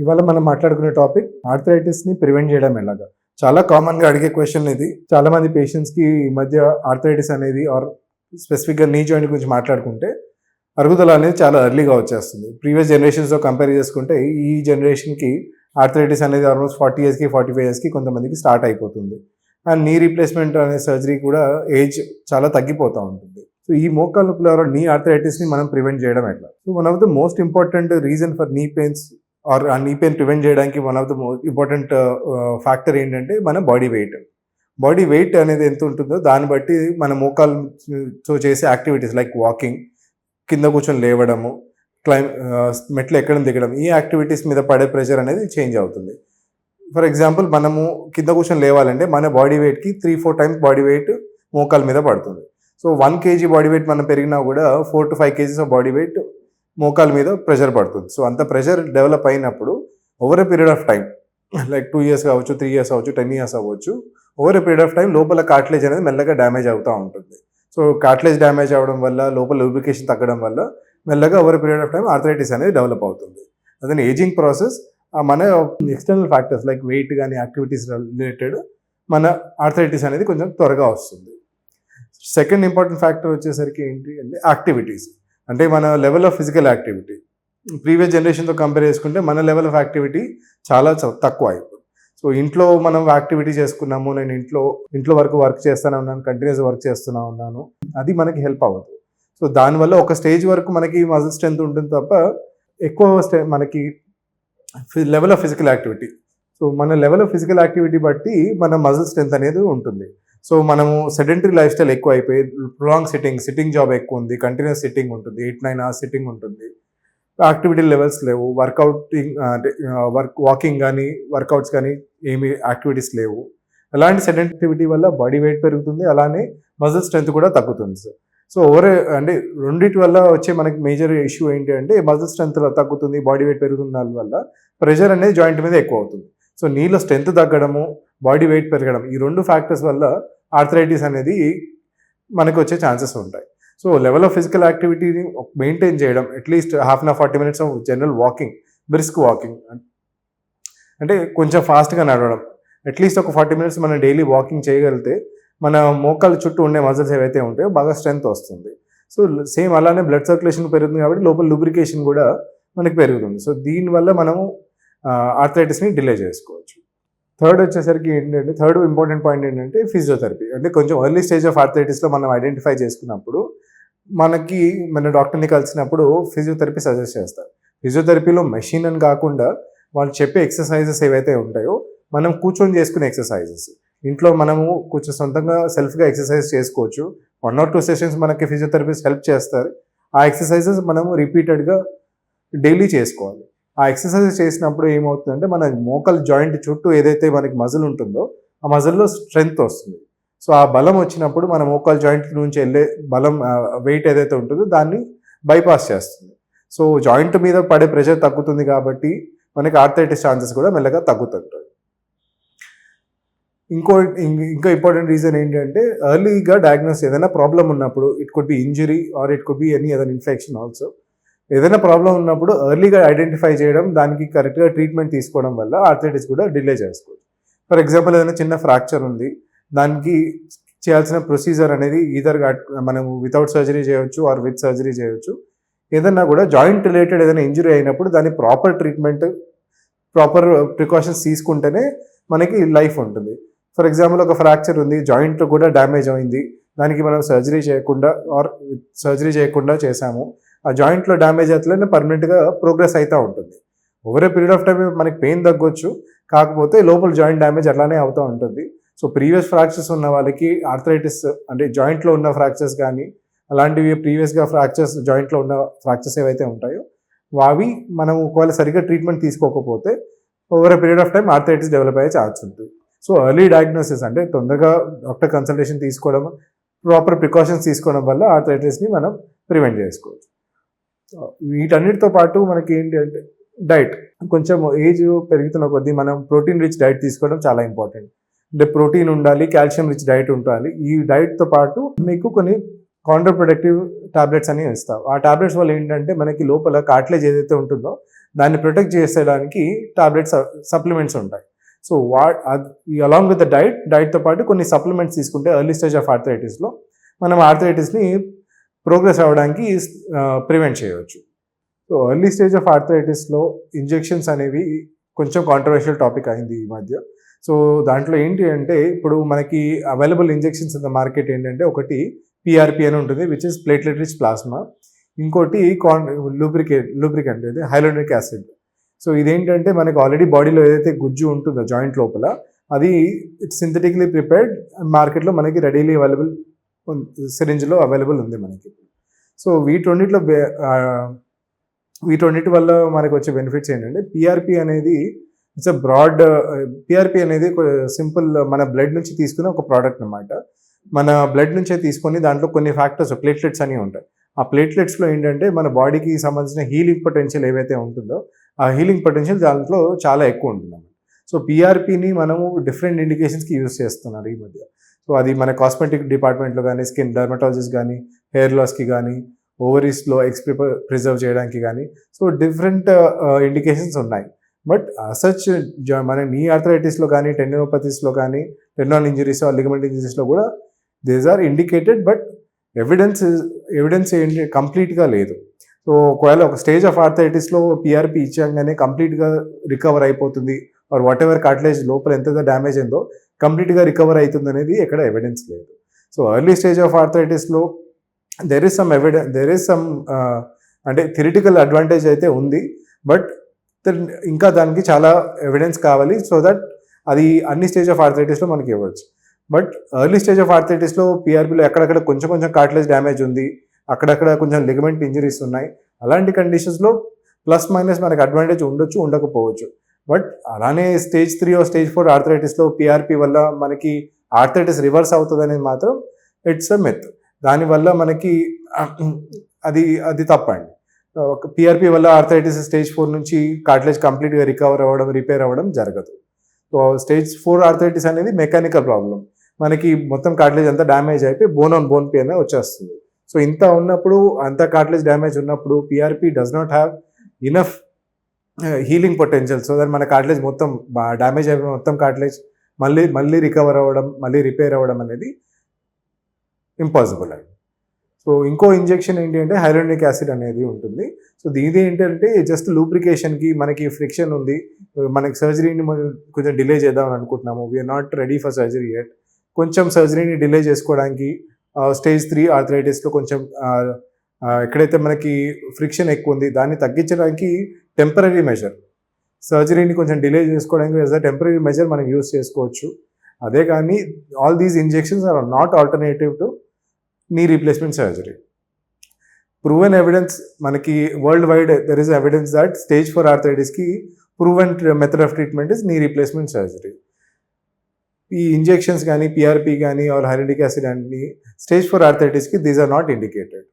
ఇవాళ మనం మాట్లాడుకునే టాపిక్ ఆర్థరైటిస్ని ప్రివెంట్ చేయడం ఎలాగా? చాలా కామన్గా అడిగే క్వశ్చన్ ఇది. చాలా మంది ఈ మధ్య ఆర్థరైటిస్ అనేది ఆర్ స్పెసిఫిక్గా నీ జాయింట్ గురించి మాట్లాడుకుంటే అరుగుదల అనేది చాలా ఎర్లీగా వచ్చేస్తుంది. ప్రీవియస్ జనరేషన్స్తో కంపేర్ చేసుకుంటే ఈ జనరేషన్కి ఆర్థరైటిస్ అనేది ఆల్మోస్ట్ ఫార్టీ ఇయర్స్కి ఫార్టీ ఫైవ్ ఇయర్స్కి కొంతమందికి స్టార్ట్ అయిపోతుంది. అండ్ నీ రీప్లేస్మెంట్ అనే సర్జరీ కూడా ఏజ్ చాలా తగ్గిపోతూ ఉంటుంది. సో ఈ మోకాల నొప్పుల నీ ఆర్థరైటిస్ని మనం ప్రివెంట్ చేయడం ఎట్లా? So one of the most important reason for knee pains or uh knee pain prevent చేయడానికి one of the most important factor ఏంటంటే మన బాడీ వెయిట్ బాడీ వెయిట్ అనేది ఎంత ఉంటుందో దాన్ని బట్టి మన మోకాలతో చేసే యాక్టివిటీస్ లైక్ వాకింగ్ కింద కూర్చొని లేవడము క్లైమ్ uh, మెట్లు ఎక్కడం దిగడం ఈ యాక్టివిటీస్ మీద పడే ప్రెషర్ అనేది చేంజ్ అవుతుంది. ఫర్ ఎగ్జాంపుల్ మనము కింద కూర్చొని లేవాలంటే మన body వెయిట్కి three four times body weight మోకాల మీద పడుతుంది. So one KG body weight మనం పెరిగినా కూడా four to five KGs of body weight మోకాల మీద ప్రెషర్ పడుతుంది. సో అంత ప్రెషర్ డెవలప్ అయినప్పుడు over a period of time like two years కావచ్చు త్రీ ఇయర్స్ అవ్వచ్చు టెన్ ఇయర్స్ అవ్వచ్చు over a period of time లోపల కార్ట్లేజ్ అనేది మెల్లగా డ్యామేజ్ అవుతూ ఉంటుంది. సో కార్ట్లేజ్ డ్యామేజ్ అవ్వడం వల్ల లోపల లూబ్రికేషన్ తగ్గడం వల్ల మెల్లగా over period of time arthritis అనేది డెవలప్ అవుతుంది. అదే ఏజింగ్ ప్రాసెస్ మన ఎక్స్టర్నల్ ఫ్యాక్టర్స్ లైక్ వెయిట్ కానీ యాక్టివిటీస్ రిలేటెడ్ మన ఆర్థరైటిస్ అనేది కొంచెం త్వరగా వస్తుంది. సెకండ్ ఇంపార్టెంట్ ఫ్యాక్టర్ వచ్చేసరికి ఏంటి అంటే యాక్టివిటీస్ అంటే మన level of physical activity previous జనరేషన్తో compare చేసుకుంటే మన లెవెల్ ఆఫ్ యాక్టివిటీ చాలా చ- తక్కువ ఇప్పుడు. సో ఇంట్లో మనం యాక్టివిటీ చేసుకున్నాము నేను ఇంట్లో ఇంట్లో వరకు వర్క్ చేస్తూనే ఉన్నాను కంటిన్యూస్ వర్క్ చేస్తూనే ఉన్నాను అది మనకి హెల్ప్ అవ్వదు. సో దానివల్ల ఒక స్టేజ్ వరకు మనకి మజిల్ స్ట్రెంత్ ఉంటుంది తప్ప ఎక్కువ స్టే మనకి level of physical activity so మన లెవెల్ ఆఫ్ ఫిజికల్ యాక్టివిటీ బట్టి మన మజిల్ స్ట్రెంత్ అనేది ఉంటుంది. సో మనము సెడెంటరీ లైఫ్ స్టైల్ ఎక్కువ అయిపోయి లాంగ్ సిట్టింగ్ సిట్టింగ్ జాబ్ ఎక్కువ ఉంది కంటిన్యూస్ సిట్టింగ్ ఉంటుంది ఎయిట్ నైన్ అవర్స్ సిట్టింగ్ ఉంటుంది. యాక్టివిటీ లెవెల్స్ లేవు వర్కౌటింగ్ అంటే వర్క్ వాకింగ్ కానీ వర్కౌట్స్ కానీ ఏమి యాక్టివిటీస్ లేవు. అలాంటి సెడెంటివిటీ వల్ల బాడీ వెయిట్ పెరుగుతుంది అలానే మజిల్ స్ట్రెంత్ కూడా తగ్గుతుంది సార్ సో ఓవర్ అంటే రెండింటి వల్ల వచ్చే మనకి మేజర్ ఇష్యూ ఏంటి అంటే మజిల్ స్ట్రెంత్ తగ్గుతుంది బాడీ వెయిట్ పెరుగుతుంది దానివల్ల ప్రెషర్ అనేది జాయింట్ మీద ఎక్కువ అవుతుంది. సో నీలో స్ట్రెంత్ తగ్గడము బాడీ వెయిట్ పెరగడం ఈ రెండు ఫ్యాక్టర్స్ వల్ల ఆర్థరైటిస్ అనేది మనకు వచ్చే ఛాన్సెస్ ఉంటాయి. సో లెవెల్ ఆఫ్ ఫిజికల్ యాక్టివిటీని మెయింటైన్ చేయడం at least half an hour forty minutes of general walking brisk walking అంటే కొంచెం ఫాస్ట్గా నడవడం. అట్లీస్ట్ ఒక ఫార్టీ మినిట్స్ మనం డైలీ వాకింగ్ చేయగలిగితే మన మోకాల చుట్టూ ఉండే మజిల్స్ ఏవైతే ఉంటాయో బాగా స్ట్రెంత్ వస్తుంది. సో సేమ్ అలానే బ్లడ్ సర్క్యులేషన్ పెరుగుతుంది కాబట్టి లోపల లూబ్రికేషన్ కూడా మనకి పెరుగుతుంది. సో దీనివల్ల మనము ఆర్థరైటిస్ని డిలే చేసుకోవచ్చు. థర్డ్ వచ్చేసరికి ఏంటంటే థర్డ్ ఇంపార్టెంట్ పాయింట్ ఏంటంటే ఫిజియోథెరపీ. అంటే కొంచెం ఎర్లీ స్టేజ్ ఆఫ్ ఆర్థరైటిస్లో మనం ఐడెంటిఫై చేసుకున్నప్పుడు మనకి మన డాక్టర్ని కలిసినప్పుడు ఫిజియోథెరపీ సజెస్ట్ చేస్తారు. ఫిజియోథెరపీలో మెషిన్ అని కాకుండా వాళ్ళు చెప్పే ఎక్సర్సైజెస్ ఏవైతే ఉంటాయో మనం కూర్చొని చేసుకునే ఎక్సర్సైజెస్ ఇంట్లో మనము కొంచెం సొంతంగా సెల్ఫ్గా ఎక్సర్సైజ్ చేసుకోవచ్చు. వన్ ఆర్ టూ సెషన్స్ మనకి ఫిజియోథెరపిస్ట్ హెల్ప్ చేస్తారు. ఆ ఎక్సర్సైజెస్ మనము రిపీటెడ్గా డైలీ చేసుకోవాలి. ఆ ఎక్సర్సైజ్ చేసినప్పుడు ఏమవుతుందంటే మన మోకల్ జాయింట్ చుట్టూ ఏదైతే మనకి మజిల్ ఉంటుందో ఆ మజిల్లో స్ట్రెంగ్త్ వస్తుంది. సో ఆ బలం వచ్చినప్పుడు మన మోకాల్ జాయింట్ నుంచి వెళ్ళే బలం వెయిట్ ఏదైతే ఉంటుందో దాన్ని బైపాస్ చేస్తుంది. సో జాయింట్ మీద పడే ప్రెషర్ తగ్గుతుంది కాబట్టి మనకి ఆర్థరైటిస్ ఛాన్సెస్ కూడా మెల్లగా తగ్గుతుంటాయి. ఇంకో ఇంకా ఇంపార్టెంట్ రీజన్ ఏంటంటే ఎర్లీగా డయాగ్నోస్ ఏదైనా ప్రాబ్లం ఉన్నప్పుడు it could be injury or it could be any other infection also ఏదైనా ప్రాబ్లం ఉన్నప్పుడు ఎర్లీగా ఐడెంటిఫై చేయడం దానికి కరెక్ట్గా ట్రీట్మెంట్ తీసుకోవడం వల్ల ఆర్థరైటిస్ కూడా డిలే చేసుకోవచ్చు. ఫర్ ఎగ్జాంపుల్ ఏదైనా చిన్న ఫ్రాక్చర్ ఉంది దానికి చేయాల్సిన ప్రొసీజర్ అనేది ఈధర్ మనం వితౌట్ సర్జరీ చేయొచ్చు ఆర్ విత్ సర్జరీ చేయొచ్చు. ఏదన్నా కూడా జాయింట్ రిలేటెడ్ ఏదైనా ఇంజరీ అయినప్పుడు దాని ప్రాపర్ ట్రీట్మెంట్ ప్రాపర్ ప్రికాషన్స్ తీసుకుంటేనే మనకి లైఫ్ ఉంటుంది. ఫర్ ఎగ్జాంపుల్ ఒక ఫ్రాక్చర్ ఉంది జాయింట్ కూడా డ్యామేజ్ అయింది దానికి మనం సర్జరీ చేయకుండా ఆర్ సర్జరీ చేయకుండా చేసాము ఆ జాయింట్లో డ్యామేజ్ అట్లనే పర్మనెంట్గా ప్రోగ్రెస్ అవుతూ ఉంటుంది. Over a period of time మనకి పెయిన్ తగ్గొచ్చు. కాకపోతే లోపల జాయింట్ డ్యామేజ్ అట్లానే అవుతూ ఉంటుంది. సో ప్రీవియస్ ఫ్రాక్చర్స్ ఉన్న వాళ్ళకి ఆర్థరైటిస్ అంటే జాయింట్లో ఉన్న ఫ్రాక్చర్స్ కానీ అలాంటివి ప్రీవియస్గా ఫ్రాక్చర్స్ జాయింట్లో ఉన్న ఫ్రాక్చర్స్ ఏవైతే ఉంటాయో అవి మనం ఒకవేళ సరిగ్గా ట్రీట్మెంట్ తీసుకోకపోతే over a period of time arthritis develop అయ్యే ఛాన్స్ ఉంటుంది సో ఎర్లీ డయాగ్నోసిస్ అంటే తొందరగా డాక్టర్ కన్సల్టేషన్ తీసుకోవడం ప్రాపర్ ప్రికాషన్స్ తీసుకోవడం వల్ల ఆర్థరైటిస్ని మనం ప్రివెంట్ చేసుకోవచ్చు. వీటన్నిటితో పాటు మనకి ఏంటి అంటే డైట్. కొంచెం ఏజ్ పెరుగుతున్న కొద్దీ మనం ప్రోటీన్ రిచ్ డైట్ తీసుకోవడం చాలా ఇంపార్టెంట్. అంటే ప్రోటీన్ ఉండాలి కాల్షియం రిచ్ డైట్ ఉండాలి. ఈ డైట్తో పాటు మీకు కొన్ని కౌంటర్ ప్రొడక్టివ్ టాబ్లెట్స్ అని ఇస్తాం ఆ టాబ్లెట్స్ వల్ల ఏంటంటే మనకి లోపల కార్ట్లేజ్ ఏదైతే ఉంటుందో దాన్ని ప్రొటెక్ట్ చేసేయడానికి టాబ్లెట్స్ సప్లిమెంట్స్ ఉంటాయి. సో వా అలాంగ్ విత్ ద డైట్ డైట్తో పాటు కొన్ని సప్లిమెంట్స్ తీసుకుంటే ఎర్లీ స్టేజ్ ఆఫ్ ఆర్థరైటిస్లో మనం ఆర్థరైటిస్ని ప్రోగ్రెస్ అవ్వడానికి ప్రివెంట్ చేయవచ్చు. సో ఎర్లీ స్టేజ్ ఆఫ్ ఆర్థరైటిస్లో ఇంజెక్షన్స్ అనేవి కొంచెం కాంట్రవర్షియల్ టాపిక్ అయింది ఈ మధ్య. సో దాంట్లో ఏంటి అంటే ఇప్పుడు మనకి available injections in the market ఏంటంటే ఒకటి పిఆర్పి అని ఉంటుంది which is platelet rich plasma ఇంకోటి కాన్ లూబ్రికేట్ లూబ్రికెంట్ అంటే హైలోనిక్ యాసిడ్ సో ఇదేంటంటే మనకి ఆల్రెడీ బాడీలో ఏదైతే గుజ్జు ఉంటుందో జాయింట్ లోపల అది సింథటిక్లీ ప్రిపేర్డ్ మార్కెట్లో మనకి రెడీలీ అవైలబుల్ సిరింజ్లో అవైలబుల్ ఉంది మనకి. సో వీటన్నిటిలో వీటన్నిటి వల్ల మనకు వచ్చే బెనిఫిట్స్ ఏంటంటే పిఆర్పి అనేది ఇట్స్ అ బ్రాడ్ పిఆర్పి అనేది సింపుల్ మన బ్లడ్ నుంచి తీసుకునే ఒక ప్రోడక్ట్ అనమాట మన బ్లడ్ నుంచే తీసుకొని దాంట్లో కొన్ని ఫ్యాక్టర్స్ ప్లేట్లెట్స్ అని ఉంటాయి. ఆ ప్లేట్లెట్స్లో ఏంటంటే మన బాడీకి సంబంధించిన హీలింగ్ పొటెన్షియల్ ఏవైతే ఉంటుందో ఆ హీలింగ్ పొటెన్షియల్ దాంట్లో చాలా ఎక్కువ ఉంటుంది అన్నమాట సో పిఆర్పిని మనము డిఫరెంట్ ఇండికేషన్స్కి యూజ్ చేస్తున్నారు ఈ మధ్య. సో అది మన కాస్మెటిక్ డిపార్ట్మెంట్లో కానీ స్కిన్ డర్మటాలజిస్ట్ కానీ హెయిర్ లాస్కి కానీ ఓవరీస్లో ఎక్స్ ప్రిజర్వ్ చేయడానికి కానీ సో డిఫరెంట్ ఇండికేషన్స్ ఉన్నాయి. బట్ సచ్ మన నీ ఆర్థరైటిస్లో కానీ టెన్యోపతిస్లో కానీ టెన్నాల్ ఇంజరీస్ లిగమెంట్ ఇంజరీస్లో కూడా these are indicated but evidence evidence ఏంటి కంప్లీట్గా లేదు. సో ఒకవేళ ఒక స్టేజ్ ఆఫ్ ఆర్థరైటిస్లో పిఆర్పి ఇచ్చాగానే కంప్లీట్గా రికవర్ అయిపోతుంది ఆర్ వాట్ ఎవర్ కార్టిలేజ్ లోపల ఎంత డ్యామేజ్ అయిందో కంప్లీట్గా రికవర్ అవుతుంది అనేది ఎక్కడ ఎవిడెన్స్ లేదు. So early stage of ఆర్థరైటిస్లో there is some evidence there is some అంటే థిరిటికల్ అడ్వాంటేజ్ అయితే ఉంది. బట్ ఇంకా దానికి చాలా ఎవిడెన్స్ కావాలి సో దట్ అది అన్ని స్టేజ్ ఆఫ్ ఆర్థరైటిస్లో మనకి ఇవ్వచ్చు. బట్ ఎర్లీ స్టేజ్ ఆఫ్ ఆర్థరైటిస్లో పిఆర్పిలో ఎక్కడెక్కడ కొంచెం కొంచెం కార్ట్లెస్ డ్యామేజ్ ఉంది. అక్కడక్కడ కొంచెం లిగమెంట్ ఇంజరీస్ ఉన్నాయి. అలాంటి కండిషన్స్లో ప్లస్ మైనస్ మనకి అడ్వాంటేజ్ ఉండొచ్చు ఉండకపోవచ్చు. బట్ అలానే stage three or stage four ఆర్థరైటిస్లో PRP వల్ల మనకి ఆర్థరైటిస్ రివర్స్ అవుతుంది అనేది మాత్రం ఇట్స్ అ మెత్ దానివల్ల మనకి అది అది తప్పండి. పిఆర్పి వల్ల ఆర్థరైటిస్ స్టేజ్ ఫోర్ నుంచి కార్టిలేజ్ కంప్లీట్గా రికవర్ అవ్వడం రిపేర్ అవ్వడం జరగదు. సో స్టేజ్ ఫోర్ ఆర్థరైటిస్ అనేది మెకానికల్ ప్రాబ్లం మనకి మొత్తం కార్టిలేజ్ అంతా డ్యామేజ్ అయిపోయి బోన్ ఆన్ బోన్ పెయిన్ వచ్చేస్తుంది. సో ఇంత ఉన్నప్పుడు అంత కార్టిలేజ్ డ్యామేజ్ ఉన్నప్పుడు PRP does not have enough healing potential so that మన కార్టిలేజ్ మొత్తం డ్యామేజ్ అయిపోయిన మొత్తం కార్టిలేజ్ మళ్ళీ మళ్ళీ రికవర్ అవ్వడం మళ్ళీ రిపేర్ అవ్వడం అనేది ఇంపాసిబుల్ అండి. సో ఇంకో ఇంజెక్షన్ ఏంటి అంటే హైరోనిక్ యాసిడ్ అనేది ఉంటుంది. సో దీని ఏంటంటే జస్ట్ లూబ్రికేషన్కి మనకి ఫ్రిక్షన్ ఉంది. మనకి సర్జరీని మనం కొంచెం డిలే చేద్దామని అనుకుంటున్నాము. We are not ready for surgery at కొంచెం సర్జరీని డిలే చేసుకోవడానికి స్టేజ్ త్రీ ఆర్థరైటిస్లో కొంచెం ఎక్కడైతే మనకి ఫ్రిక్షన్ ఎక్కువ ఉంది దాన్ని తగ్గించడానికి టెంపరీ మెజర్ సర్జరీని కొంచెం డిలే చేసుకోవడానికి యాజ్ అ టెంపరీ మెజర్ మనం యూస్ చేసుకోవచ్చు. అదే కానీ all these injections are not alternative to knee replacement surgery proven evidence మనకి worldwide there is evidence that stage four ఆర్థరైటిస్కి proven method of treatment is knee replacement surgery ఈ injections కానీ PRP కానీ or hyaluronic acid అన్ని stage four ఆర్థరైటిస్కి these are not indicated